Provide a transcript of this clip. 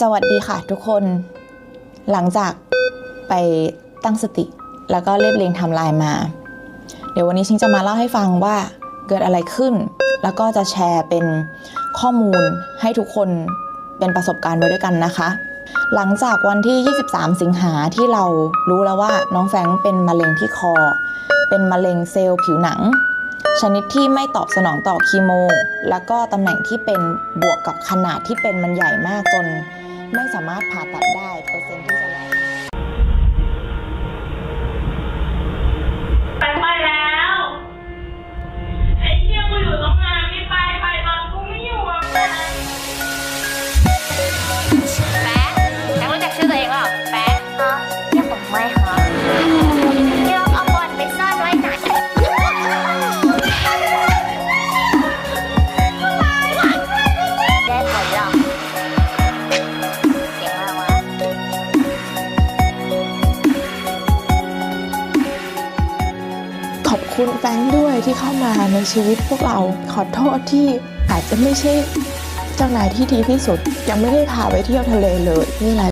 สวัสดีค่ะทุกคน หลังจากไปตั้งสติ แล้วก็เรียบเรียงทำลายมา เดี๋ยววันนี้ชิงจะมาเล่าให้ฟังว่าเกิดอะไรขึ้น แล้วก็จะแชร์เป็นข้อมูลให้ทุกคนเป็นประสบการณ์ไปด้วยกันนะคะ หลังจากวันที่ 23 สิงหาที่เรารู้แล้วว่าน้องแฟงเป็นมะเร็งที่คอ เป็นมะเร็งเซลล์ผิวหนัง ชนิดที่ไม่ตอบสนองต่อคีโม แล้วก็ตำแหน่งที่เป็นบวกกับขนาดที่เป็นมันใหญ่มากจน ไม่สามารถผ่าตัดได้เปอร์เซ็นต์ที่จะรอดไปไปแล้ว ไอ้เที่ยกูอยู่ตรงนั้นไม่ไปไปตอนกูไม่อยู่อะแป๊ะแป๊ะรู้จักชื่อตัวเองเปล่าแป๊ะฮะเรียกผมไม่ คุณแฟงด้วยที่เข้ามาในชีวิตพวกเราขอโทษที่อาจจะไม่ใช่เจ้านายที่ดีที่สุดยังไม่ได้พาไปเที่ยวทะเลเลยนี่แหละ